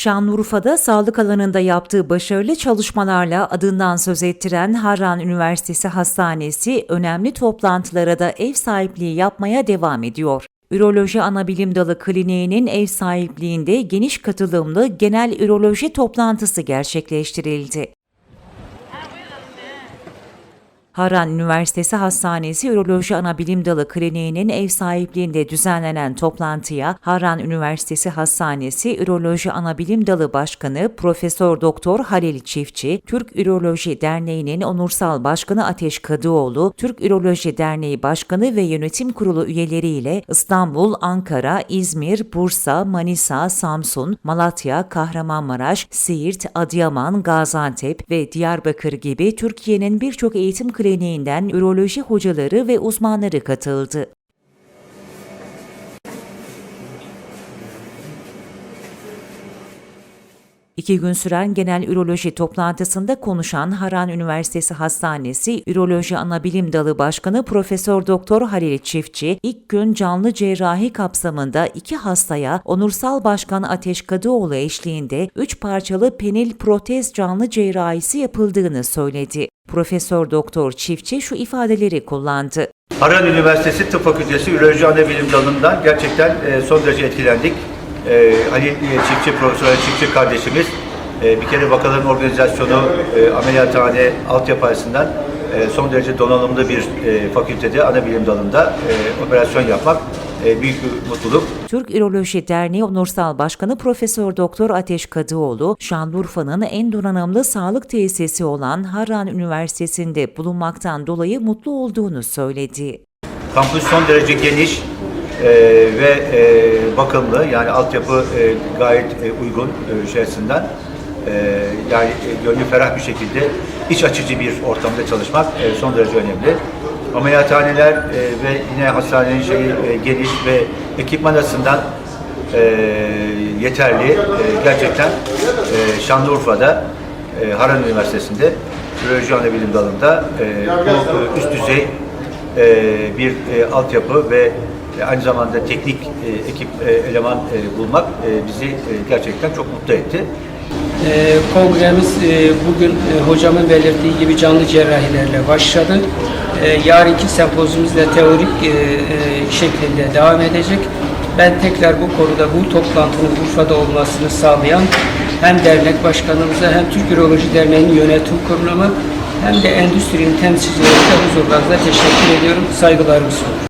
Şanlıurfa'da sağlık alanında yaptığı başarılı çalışmalarla adından söz ettiren Harran Üniversitesi Hastanesi önemli toplantılara da ev sahipliği yapmaya devam ediyor. Üroloji Anabilim Dalı Kliniği'nin ev sahipliğinde geniş katılımlı genel üroloji toplantısı gerçekleştirildi. Harran Üniversitesi Hastanesi Üroloji Anabilim Dalı Kliniği'nin ev sahipliğinde düzenlenen toplantıya Harran Üniversitesi Hastanesi Üroloji Anabilim Dalı Başkanı Profesör Doktor Halil Çiftçi, Türk Üroloji Derneği'nin onursal başkanı Ateş Kadıoğlu, Türk Üroloji Derneği Başkanı ve Yönetim Kurulu üyeleriyle İstanbul, Ankara, İzmir, Bursa, Manisa, Samsun, Malatya, Kahramanmaraş, Siirt, Adıyaman, Gaziantep ve Diyarbakır gibi Türkiye'nin birçok eğitim kliniğinden üroloji hocaları ve uzmanları katıldı. İki gün süren genel üroloji toplantısında konuşan Haran Üniversitesi Hastanesi Üroloji Anabilim Dalı Başkanı Profesör Doktor Halil Çiftçi, ilk gün canlı cerrahi kapsamında iki hastaya Onursal Başkan Ateş Kadıoğlu eşliğinde üç parçalı penil protez canlı cerrahisi yapıldığını söyledi. Profesör Doktor Çiftçi şu ifadeleri kullandı. Harran Üniversitesi Tıp Fakültesi Üroloji Anabilim Dalı'ndan gerçekten e, son derece etkilendik. E, Ali Çiftçi, Profesör Ali Çiftçi kardeşimiz e, bir kere vakaların organizasyonu, e, ameliyathane, altyapı açısından e, son derece donanımlı bir e, fakültede, anabilim dalında e, operasyon yapmak e, büyük bir mutluluk. Türk Üroloji Derneği Onursal Başkanı Profesör Doktor Ateş Kadıoğlu, Şanlıurfa'nın en donanımlı sağlık tesisi olan Harran Üniversitesi'nde bulunmaktan dolayı mutlu olduğunu söyledi. Kampüs son derece geniş e, ve e, bakımlı yani altyapı e, gayet e, uygun e, açısından. E, yani e, gönlü ferah bir şekilde iç açıcı bir ortamda çalışmak e, son derece önemli. Ameliyathaneler e, ve yine hastanenin şeyi e, geniş ve ekipman açısından e, yeterli. E, gerçekten e, Şanlıurfa'da e, Harran Üniversitesi'nde Biyoloji Anabilim dalında e, bu e, üst düzey e, bir e, altyapı ve e, aynı zamanda teknik e, ekip e, eleman e, bulmak e, bizi e, gerçekten çok mutlu etti. Ee, kongremiz e, bugün e, hocamın belirttiği gibi canlı cerrahilerle başladı. Ee, yarınki sempozyumumuz da teorik e, e, şeklinde devam edecek. Ben tekrar bu konuda bu toplantının Urfa'da olmasını sağlayan hem dernek başkanımıza hem Türk Üroloji Derneği'nin yönetim kurulumu hem de endüstrinin temsilcilerine huzurlarınızda teşekkür ediyorum. Saygılarımı sunuyorum.